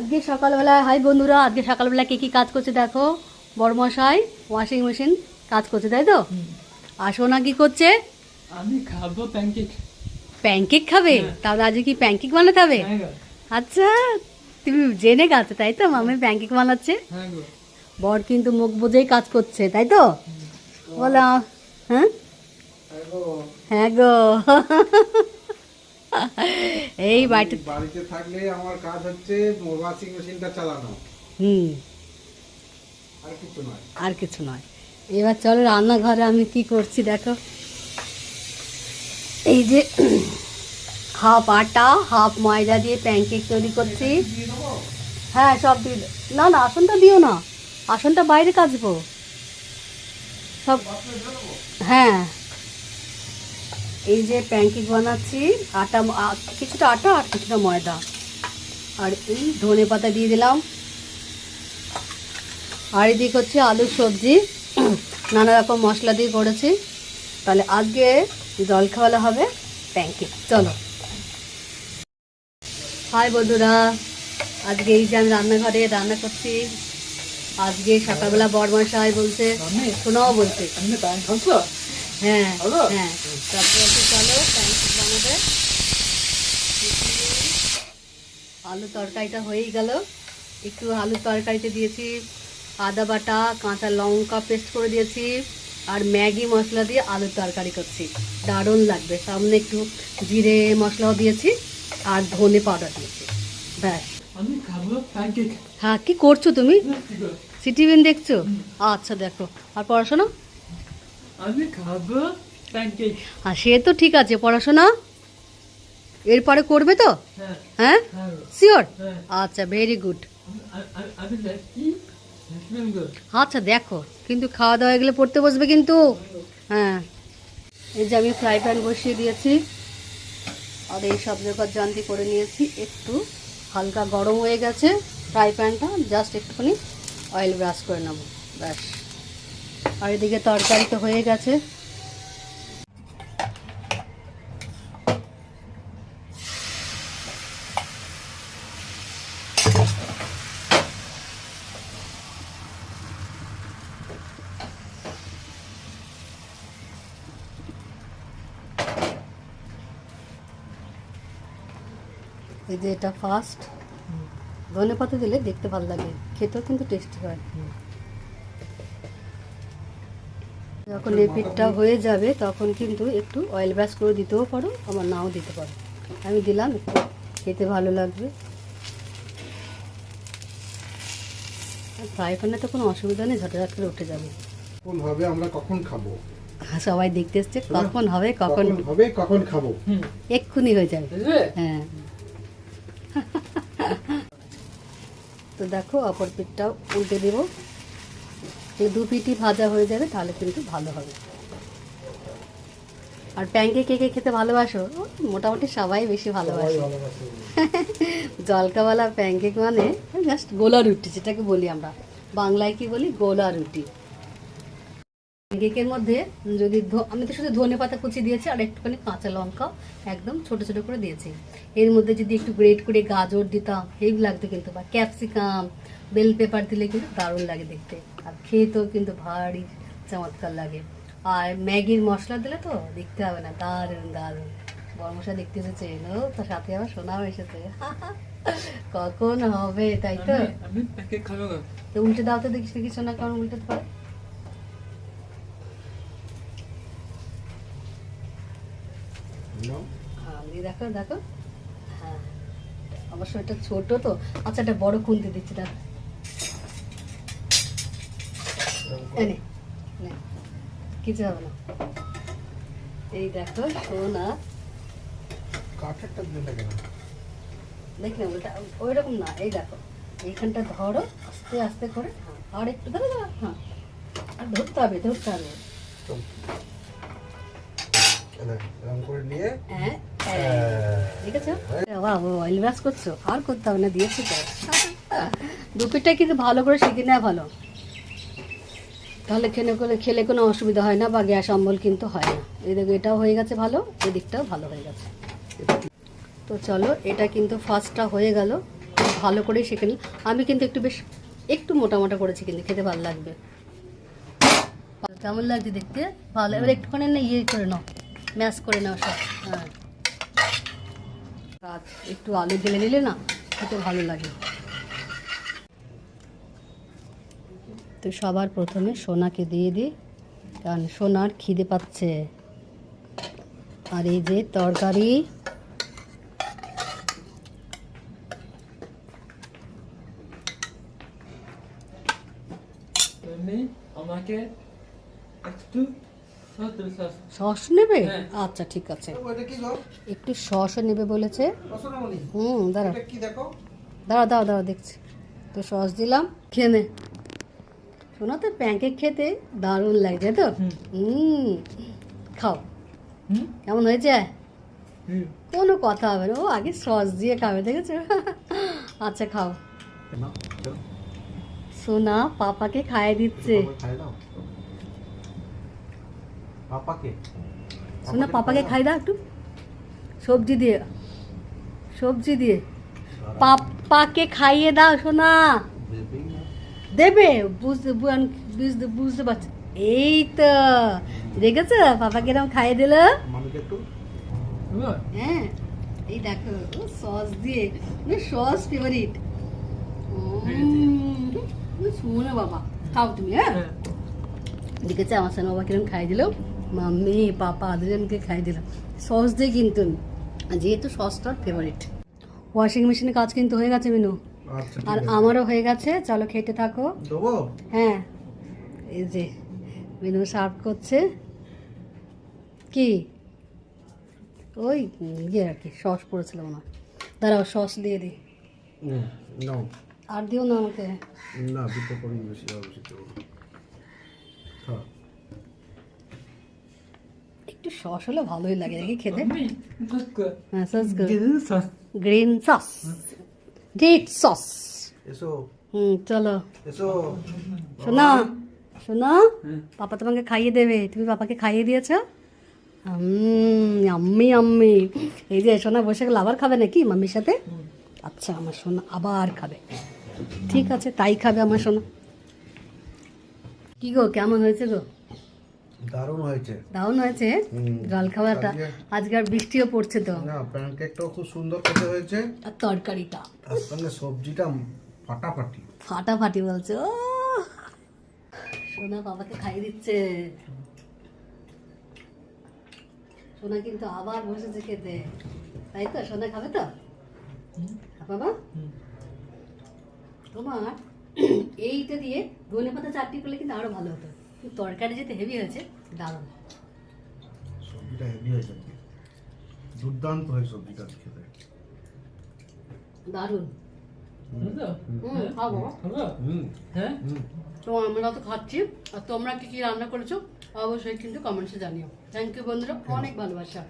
আজকে সকালবেলা হাই বন্ধুরা আজকে সকালবেলা কে কি কাজ করছে দেখো? বড়মশাই ওয়াশিং মেশিন কাজ করছে তাই তো? আর সোনা কি করছে? আমি খাব প্যানকেক প্যানকেক খাবে? তাহলে আজকে কি প্যানকেক বানাতে হবে? হ্যাঁ আচ্ছা তুমি জেনে গেছো তাই তো? মামি প্যানকেক বানাচ্ছে। হ্যাঁ বর কিন্তু মুখ বুঝেই কাজ করছে তাই তো? বলো হ্যাঁ? হ্যাঁ গো। এই বাড়িতে বাড়িতে থাকলে আমার কাজ হচ্ছে ওয়াশিং মেশিনটা চালানো। হুম। আর কিছু নয়। আর কিছু নয়। এবার চলো রান্নাঘরে আমি কি করছি দেখো। এই যে হাফ আটা হাফ ময়দা দিয়ে প্যানকেক তৈরি করছি। হ্যাঁ সব দিয়ে না না আসনটা দিও না। আসনটা বাইরে কাচবো। সব হ্যাঁ। এই যে প্যানকেক বানাচ্ছি, আটা কিছুটা আটা আর কিছুটা ময়দা। আর এই ধনে পাতা দিয়ে দিলাম। আর এদিক হচ্ছে আলুর সবজি। নানা রকম মশলা দিয়ে করেছি। তাহলে আজকে জল খাওয়ালে হবে প্যানকেক। চলো। হাই বন্ধুরা, আজকে এই যে আমি রান্নাঘরে রান্না করছি। আজকে সকালবেলা বড়মশাই বলছে আমি শোনাও বলছে। হ্যাঁ হ্যাঁ। তারপর চলো বানাবে। আলু তরকারিটা হয়েই গেল। একটু আলু তরকারিতে দিয়েছি আদা বাটা কাঁচা লঙ্কা পেস্ট করে দিয়েছি আর ম্যাগি মশলা দিয়ে আলুর তরকারি করছি। দারুণ লাগবে। সামনে একটু জিরে মশলাও দিয়েছি আর ধনে পাউডার দিয়েছি। ব্যাস। আমি খাব প্যানকেক হ্যাঁ কি করছ তুমি? সিটিভিন দেখছ? আচ্ছা দেখো। আর পড়াশোনা? আমি খাব। আর সে তো ঠিক আছে পড়াশোনা? এরপরে করবে তো? হ্যাঁ। হ্যাঁ? হ্যাঁ। শিওর হ্যাঁ। আচ্ছা ভেরি গুড আচ্ছা দেখো। কিন্তু খাওয়া দাওয়া এগুলো পড়তে বসবে কিন্তু। হ্যাঁ। এই যে আমি ফ্রাই প্যান বসিয়ে দিয়েছি। আর এই সব জায়গার জান্তি করে নিয়েছি। একটু হালকা গরম হয়ে গেছে ফ্রাই প্যানটা জাস্ট একটুখানি অয়েল ব্রাশ করে নেব। ব্যাস। আর এদিকে তরকারি তো হয়ে গেছে। এই যে এটা ফার্স্ট ধনে পাতা দিলে দেখতে ভালো লাগে, খেতেও কিন্তু টেস্টি হয়। যখন এই পিঠটা হয়ে যাবে তখন কিন্তু একটু অয়েল ব্রাশ করে দিতেও পারো আমার নাও দিতে পারো। আমি দিলাম একটু খেতে ভালো লাগবে। ফ্রাই প্যানে তো কোনো অসুবিধা নেই ঝটাঝট করে উঠে যাবে। কোন হবে আমরা কখন খাব? সবাই দেখতে এসছে কখন হবে কখন কখন হবে কখন খাব? হুম। এক্ষুনি হয়ে যাবে। হ্যাঁ। তো দেখো অপর পিঠটাও উল্টে দেব। দু পিটি ভাজা হয়ে যাবে তাহলে কিন্তু ভালো হবে। আর প্যাঙ্কে কে কে খেতে ভালোবাসো? মোটামুটি সবাই বেশি ভালোবাসে। ভালোবাসে। জলকাওয়ালা প্যাঙ্কেক মানে জাস্ট গোলা রুটি যেটাকে বলি আমরা। বাংলায় কি বলি? গোলা রুটি। প্যানকেকের মধ্যে যদি আমি তো শুধু ধনে পাতা কুচি দিয়েছি আর একটুখানি কাঁচা লঙ্কা একদম ছোট ছোট করে দিয়েছি। এর মধ্যে যদি একটু গ্রেট করে গাজর দিতাম হেভি লাগতো কিন্তু বা ক্যাপসিকাম বেল পেপার দিলে কিন্তু দারুণ লাগে দেখতে। আর খেতেও কিন্তু ভারী চমৎকার লাগে। আর ম্যাগির মশলা দিলে তো দেখতে হবে না দারুণ দারুণ। বর্মশা দেখতে এসেছে ও তার সাথে আবার সোনাও এসেছে। কখন হবে তাই তো? উল্টে দাও তো দেখিস দেখি সোনা কারণ উল্টে পারে নাও। দেখো দেখো। হ্যাঁ। অবশ্য এটা ছোট তো। আচ্ছা এটা বড় খুলতে দিচ্ছি এনে কিছু হবে না। এই দেখো সোনা। কাঠেরটা দিলে কেন দেখি না ওটা ওই রকম না এই দেখো। এইখানটা ধরো আস্তে আস্তে করে। হ্যাঁ আর একটু ধরো হ্যাঁ। আর ধরতে হবে ধরতে হবে। করে নিয়ে হ্যাঁ। দুপিটা কিন্তু ভালো করে শিখে নেওয়া ভালো। তাহলে খেলে করে খেলে কোনো অসুবিধা হয় না বা গ্যাস অম্বল কিন্তু হয় না। এই দেখো, এটাও হয়ে গেছে ভালো, এদিকটাও ভালো হয়ে গেছে। তো চলো, এটা কিন্তু ফার্স্টটা হয়ে গেল। ভালো করে শেখে নিই আমি কিন্তু একটু বেশ একটু মোটা মোটা করেছি কিন্তু, খেতে ভালো লাগবে। কেমন লাগছে দেখতে? ভালো। এবার একটুখানি না ইয়ে করে নাও ম্যাশ করে নাও সব। হ্যাঁ। একটু আলু ঢেলে নিলে না খেতে ভালো লাগে। তো সবার প্রথমে সোনাকে দিয়ে দিই, কারণ সোনার খিদে পাচ্ছে। আর এই যে তরকারি আমাকে একটু সস নেবে? হ্যাঁ। আচ্ছা ঠিক আছে। একটু সসও নেবে বলেছে। হুম দাঁড়া এটা কি দেখো? দাঁড়া দাঁড়া দাঁড়া দেখছি। তো সস দিলাম খেয়ে নে। শোনো তো প্যানকেক খেতে দারুণ লাগছে তো? হুম। হুম খাও। কেমন হয়েছে? কোনো কথা হবে না। ও আগে সস দিয়ে খাবে দেখেছ? আচ্ছা খাও। সোনা পাপাকে খাইয়ে দিচ্ছে। খাই দাও? পাপাকে? সোনা পাপাকে খাই দাও একটু। সবজি দিয়ে সবজি দিয়ে। পাপাকে খাইয়ে দাও সোনা। দেবে বুঝতে বুঝ- বুঝতে বুঝতে পারছি। এই তো দেখেছ পাপাকে এরকম খাইয়ে দিল। হ্যাঁ এই দেখো সস দিয়ে। সস ফেভারিট শুনো বাবা খাও তুমি হ্যাঁ? হ্যাঁ। দেখেছে আমার সামনে বাবা কিরম খাই দিল। মাম্মি পাপা দুজনকে খাই দিলাম। সস দিয়ে কিন্তু যেহেতু সসটার ফেভারিট ওয়াশিং মেশিনে কাজ কিন্তু হয়ে গেছে মিনু। আচ্ছা আর আমারও হয়ে গেছে। চলো খেতে থাকো। হ্যাঁ। এই যে মিনু সার্ভ করছে। কি? ওই ইয়ে আর কি সস পড়েছিল মনে হয়। দাঁড়াও সস দিয়ে দিই। আর দিও না আমাকে। না দুটো করি বেশি হবে হ্যাঁ একটু সস হলে ভালোই লাগে নাকি খেতে। হ্যাঁ সস গেল সস। Green sauce. হুম চলো। এসো। শোনা শোনা পাপা তোমাকে খাইয়ে দেবে। তুমি পাপাকে খাইয়ে দিয়েছ? আম্মি আম্মি এই যে সোনা বসে গেলে আবার খাবে নাকি মাম্মির সাথে? আচ্ছা আমার সোনা আবার খাবে। ঠিক আছে তাই খাবে আমার সোনা। কি গো কেমন হয়েছে গো? দারুণ হয়েছে। দারুণ হয়েছে? হুম। জল খাওয়াটা। আজকে- আজকে আর বৃষ্টিও পড়ছে তো। না প্যানকেকটাও খুব সুন্দর খেতে হয়েছে। আর তরকারিটা। তার সঙ্গে সবজিটা ফাটাফাটি। ফাটাফাটি বলছে ও সোনা বাবাকে খাইয়ে দিচ্ছে। সোনা কিন্তু আবার বসেছে খেতে। তাই তো? সোনা খাবে তো? বাবা তোমার এইটা দিয়ে ধনে পাতা চাটনি করলে কিন্তু আরও ভালো হতো। তরকারি যেতে হেভি হয়েছে দারুণ। সবজিটা হেভি হয়েছে দুর্দান্ত হয় সবজিটা খেতে দারুণ। খাব। হ্যাঁ? তো আমরা তো খাচ্ছি আর তোমরা কি কি রান্না করেছ অবশ্যই কিন্তু কমেন্টসে জানিও। থ্যাংক ইউ বন্ধুরা অনেক ভালোবাসা।